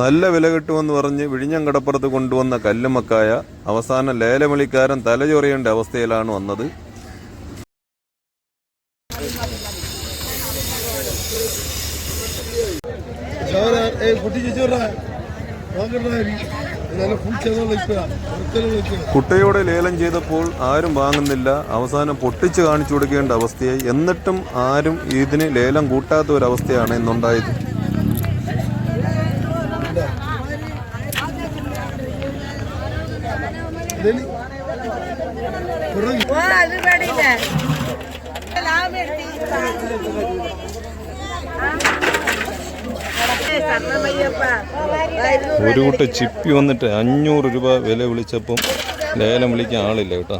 നല്ല വില കിട്ടുമെന്ന് പറഞ്ഞ് വിഴിഞ്ഞം കടപ്പുറത്ത് കൊണ്ടുവന്ന കല്ലുമക്കായ അവസാന ലേലവിളിക്കാരൻ തലചൊറിയേണ്ട അവസ്ഥയിലാണ് വന്നത്. കുട്ടയോടെ ലേലം ചെയ്തപ്പോൾ ആരും വാങ്ങുന്നില്ല. അവസാനം പൊട്ടിച്ചു കാണിച്ചു കൊടുക്കേണ്ട അവസ്ഥയായി. എന്നിട്ടും ആരും ഇതിന് ലേലം കൂട്ടാത്ത ഒരവസ്ഥയാണ് ഇന്നുണ്ടായത്. ഒരു കൂട്ട ചിപ്പി വന്നിട്ട് അഞ്ഞൂറ് രൂപ വില വിളിച്ചപ്പം ലേലം വിളിക്കാൻ ആളില്ല കേട്ടോ.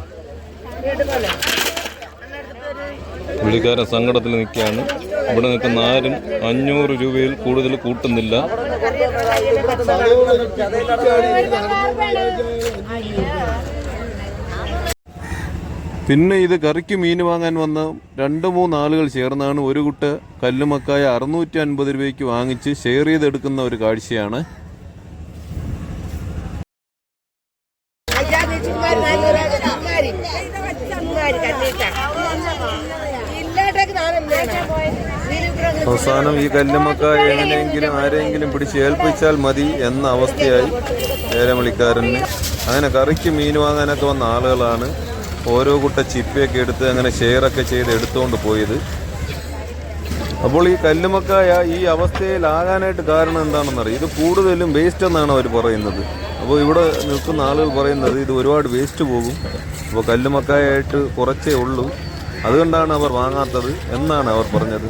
പുള്ളിക്കാരൻ സങ്കടത്തിൽ നിൽക്കുകയാണ്. ഇവിടെ നിൽക്കുന്ന ആരും അഞ്ഞൂറ് രൂപയിൽ കൂടുതൽ കൂട്ടുന്നില്ല. പിന്നെ ഇത് കറിക്ക് മീൻ വാങ്ങാൻ വന്ന രണ്ട് മൂന്ന് ആളുകൾ ചേർന്നാണ് ഒരു കുട്ട കല്ലുമക്കായ അറുന്നൂറ്റി അൻപത് രൂപയ്ക്ക് വാങ്ങിച്ച് ഷെയർ ചെയ്തെടുക്കുന്ന ഒരു കാഴ്ചയാണ്. അവസാനം ഈ കല്ലുമൊക്കെ എങ്ങനെയെങ്കിലും ആരെങ്കിലും പിടിച്ച് ഏൽപ്പിച്ചാൽ മതി എന്ന അവസ്ഥയായി ഏലമളിക്കാരന് അങ്ങനെ കറിക്ക് മീൻ വാങ്ങാനൊക്കെ വന്ന ആളുകളാണ് ഓരോ കുട്ട ചിപ്പിയൊക്കെ എടുത്ത് അങ്ങനെ ഷെയറൊക്കെ ചെയ്ത് എടുത്തുകൊണ്ട് പോയത്. അപ്പോൾ ഈ കല്ലുമക്കായ ഈ അവസ്ഥയിലാകാനായിട്ട് കാരണം എന്താണെന്നറിയാം? ഇത് കൂടുതലും വേസ്റ്റ് എന്നാണ് അവർ പറയുന്നത്. അപ്പോൾ ഇവിടെ നിൽക്കുന്ന ആളുകൾ പറയുന്നത് ഇത് ഒരുപാട് വേസ്റ്റ് പോകും. അപ്പോൾ കല്ലുമക്കായായിട്ട് കുറച്ചേ ഉള്ളൂ. അതുകൊണ്ടാണ് അവർ വാങ്ങാത്തത് എന്നാണ് അവർ പറഞ്ഞത്.